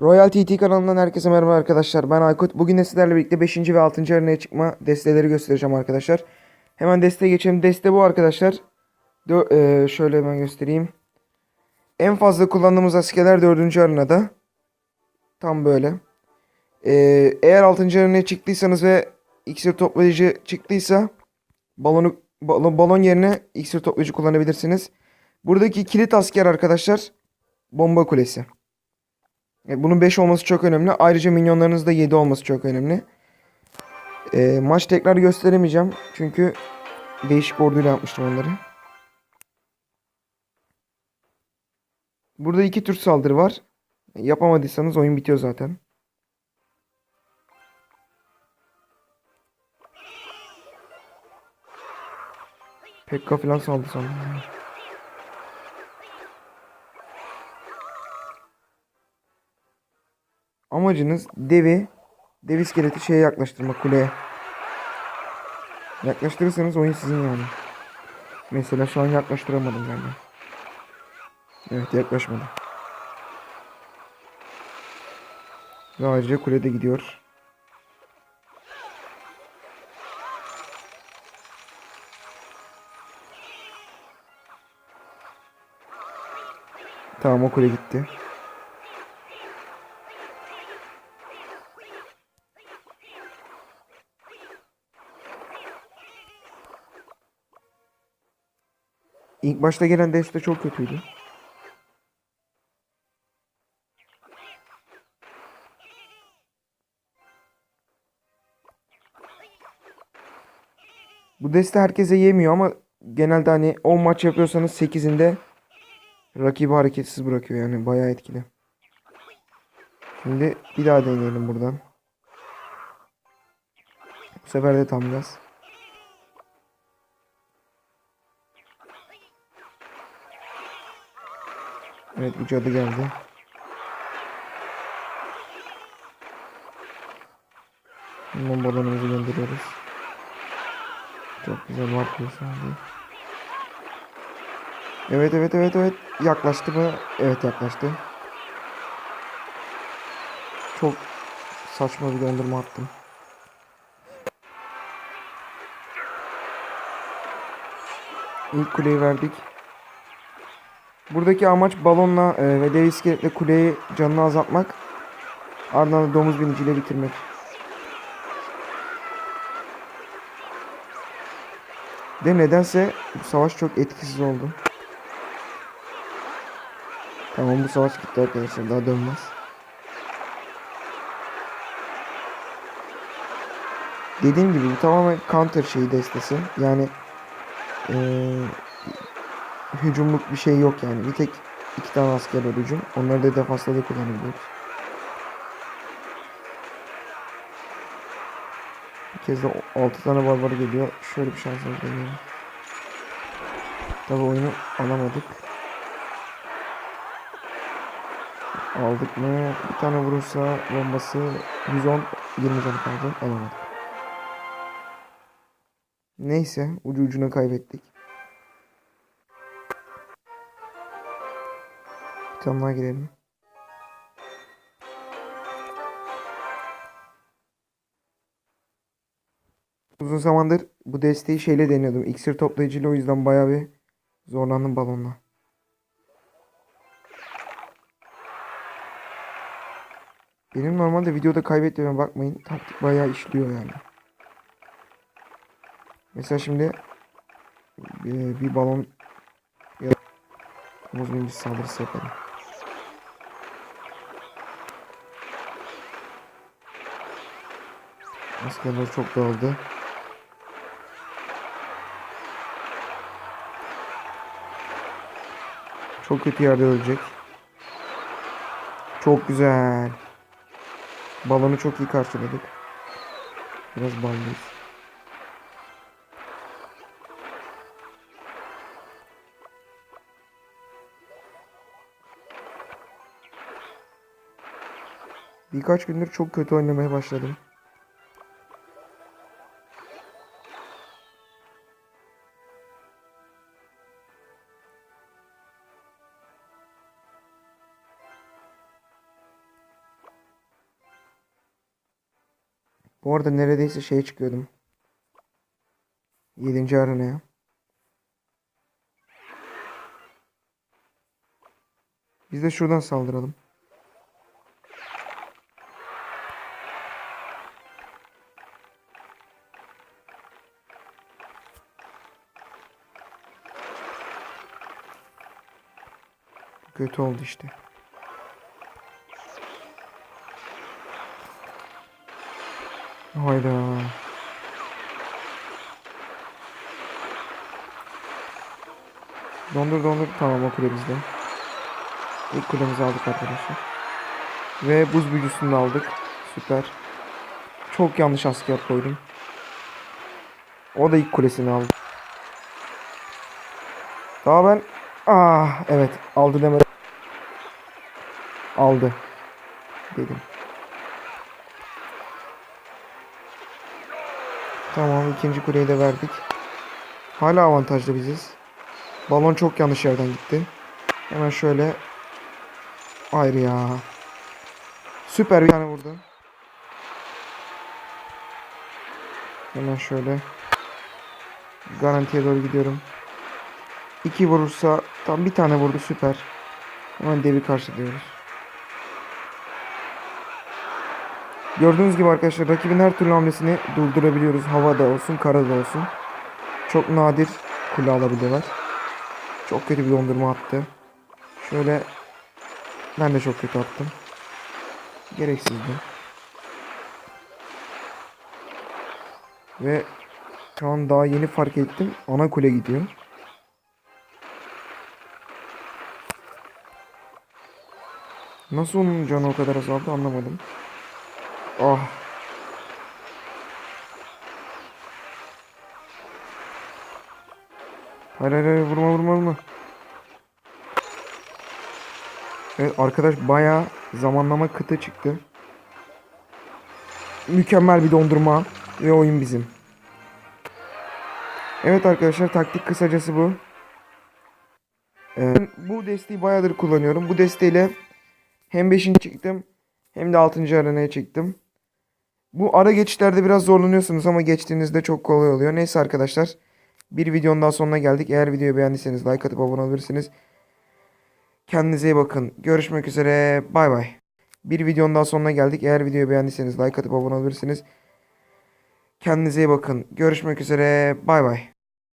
Royal TT kanalından herkese merhaba arkadaşlar. Ben Aykut. Bugün de sizlerle birlikte 5. ve 6. arenaya çıkma desteleri göstereceğim arkadaşlar. Hemen desteğe geçelim. Deste bu arkadaşlar. Dö eee, şöyle hemen göstereyim. En fazla kullandığımız askerler 4. arenada. Tam böyle. Eee, eğer 6. arenaya çıktıysanız ve iksir toplayıcı çıktıysa balonu balon, balon yerine iksir toplayıcı kullanabilirsiniz. Buradaki kilit asker arkadaşlar bomba kulesi. E, Bunun 5 olması çok önemli. Ayrıca minyonlarınız da 7 olması çok önemli. E, maç tekrar gösteremeyeceğim. Çünkü değişik orduyla yapmıştım onları. Burada iki tür saldırı var. Yapamadıysanız oyun bitiyor zaten. Pekka falan saldı sandım. Amacınız devi, dev iskeleti şeye yaklaştırmak kuleye. Yaklaştırırsanız oyun sizin yani. Mesela şu an yaklaştıramadım ben de. Evet yaklaşmadı. Ve ayrıca kulede gidiyor. Tamam o kule gitti. İlk başta gelen deste çok kötüydü. Bu deste herkese yemiyor ama genelde hani 10 maç yapıyorsanız 8'inde rakibi hareketsiz bırakıyor yani bayağı etkili. Şimdi bir daha deneyelim buradan. Bu sefer de tam gaz. Evet bu cadı geldi. Balonumuzu gönderiyoruz. Çok güzel var sanki. Evet evet evet evet. Yaklaştı mı? Evet yaklaştı. Çok saçma bir dondurma attım. İlk kuleyi verdik. Buradaki amaç balonla e, ve dev iskeletle kuleyi canını azaltmak. Ardından da domuz biniciyle bitirmek. De nedense bu savaş çok etkisiz oldu. Tamam bu savaş gitti arkadaşlar daha dönmez. Dediğim gibi bu tamamen counter şeyi destesi. Yani eee hücumluk bir şey yok yani. Bir tek iki tane asker var hücum. Onları da defasla da kullanabiliyoruz. Bir kez de 6 tane barbar geliyor. Şöyle bir şansımız deniyor. Tabi oyunu alamadık. Aldık mı? Bir tane vurursa bombası 110 20 canı kaldı. Alamadık. Neyse ucu ucuna kaybettik. Bir tane daha girelim. Uzun zamandır bu desteği şeyle deniyordum. İksir toplayıcıyla o yüzden bayağı bir zorlandım balonla. Benim normalde videoda kaybettiğime bakmayın. Taktik bayağı işliyor yani. Mesela şimdi bir, bir balon ya Omuz saldırısı yapalım. Askerler çok dağıldı. Çok kötü yerde ölecek. Çok güzel. Balonu çok iyi karşıladık. Biraz ballıyız. Birkaç gündür çok kötü oynamaya başladım. Bu arada neredeyse şeye çıkıyordum. 7. arenaya. Biz de şuradan saldıralım. Kötü oldu işte. Hayda. Dondur dondur. Tamam o kule bizde. İlk kulemizi aldık arkadaşlar. Ve buz büyücüsünü de aldık. Süper. Çok yanlış asker koydum. O da ilk kulesini aldı. Daha ben... Ah evet aldı demedim. Aldı. Dedim. Tamam ikinci kuleyi de verdik. Hala avantajlı biziz. Balon çok yanlış yerden gitti. Hemen şöyle. Hayır ya. Süper bir tane vurdu. Hemen şöyle. Garantiye doğru gidiyorum. İki vurursa tam bir tane vurdu süper. Hemen devi karşılıyoruz. Gördüğünüz gibi arkadaşlar rakibin her türlü hamlesini durdurabiliyoruz. Havada olsun, karada olsun. Çok nadir kule alabiliyorlar. Çok kötü bir dondurma attı. Şöyle ben de çok kötü attım. Gereksizdi. Ve şu an daha yeni fark ettim. Ana kule gidiyor. Nasıl onun canı o kadar azaldı anlamadım. Ah. Hayır hayır hayır vurma vurma vurma. Evet arkadaş bayağı zamanlama kıtı çıktı. Mükemmel bir dondurma ve oyun bizim. Evet arkadaşlar taktik kısacası bu. Ee, bu desteği bayağıdır kullanıyorum. Bu desteğiyle hem 5. çıktım hem de 6. arenaya çıktım. Bu ara geçişlerde biraz zorlanıyorsunuz ama geçtiğinizde çok kolay oluyor. Neyse arkadaşlar. Bir videonun daha sonuna geldik. Eğer videoyu beğendiyseniz like atıp abone olabilirsiniz. Kendinize iyi bakın. Görüşmek üzere. Bay bay. Bir videonun daha sonuna geldik. Eğer videoyu beğendiyseniz like atıp abone olabilirsiniz. Kendinize iyi bakın. Görüşmek üzere. Bay bay.